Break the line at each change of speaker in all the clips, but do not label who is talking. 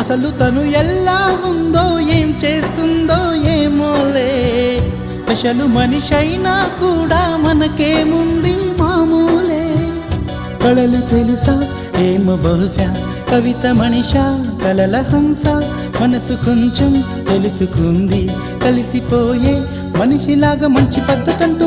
అసలు తను ఎలా ఉందో ఏం చేస్తుందో ఏమోలే స్పెషల్ మనిషైనా కూడా మనకేముంది మామూలే. కళలు తెలుసా ఏమో బహుశా? కవిత మనిషా కలల హంస. మనసు కొంచెం తెలుసుకుంది కలిసిపోయే మనిషిలాగా మంచి పద్ధతంటూ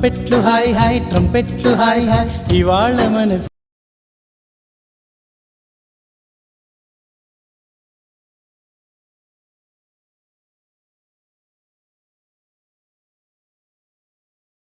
ట్రంపెట్లు హాయ్ హాయ్ ట్రంపెట్లు హాయ్ హాయ్ ఇవాళ మనసు